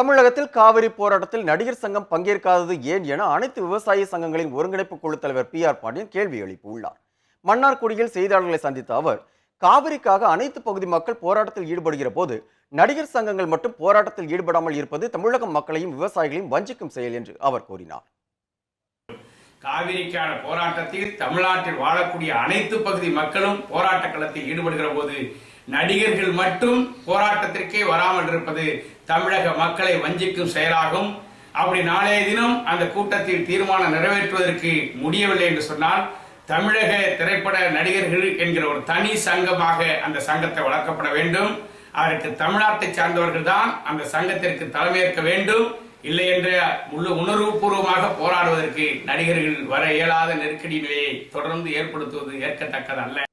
தமிழகத்தில் காவிரி போராட்டத்தில் நடிகர் சங்கம் பங்கேற்காதது ஏன் என அனைத்து விவசாய சங்கங்களின் ஒருங்கிணைப்பு குழு தலைவர் பி ஆர் பாண்டியன் கேள்வி எழுப்பியுள்ளார். மன்னார்குடியில் செய்தியாளர்களை சந்தித்த அவர் காவிரிக்காக அனைத்து பகுதி மக்கள் போராட்டத்தில் ஈடுபடுகிற போது நடிகர் சங்கங்கள் மட்டும் போராட்டத்தில் ஈடுபடாமல் இருப்பது தமிழக மக்களையும் விவசாயிகளையும் வஞ்சிக்கும் செயல் என்று அவர் கூறினார். காவிரிக்கான போராட்டத்தில் தமிழ்நாட்டில் வாழக்கூடிய அனைத்து பகுதி மக்களும் போராட்ட களத்தில் ஈடுபடுகிற போது நடிகர்கள் மட்டும் போராட்டத்திற்கே வராமல் இருப்பது தமிழக மக்களை வஞ்சிக்கும் செயலாகும். அப்படி நாளைய தினம் அந்த கூட்டத்தில் தீர்மானம் நிறைவேற்றுவதற்கு முடியவில்லை என்று சொன்னால் தமிழக திரைப்பட நடிகர்கள் என்கிற ஒரு தனி சங்கமாக அந்த சங்கத்தை வளர்க்கப்பட வேண்டும். அதற்கு தமிழ்நாட்டை சார்ந்தவர்கள் தான் அந்த சங்கத்திற்கு தலைமையேற்க வேண்டும். இல்லை என்ற முழு உணர்வுபூர்வமாக போராடுவதற்கு நடிகர்கள் வர இயலாத நெருக்கடி நிலையை தொடர்ந்து ஏற்படுத்துவது ஏற்கத்தக்கதல்ல.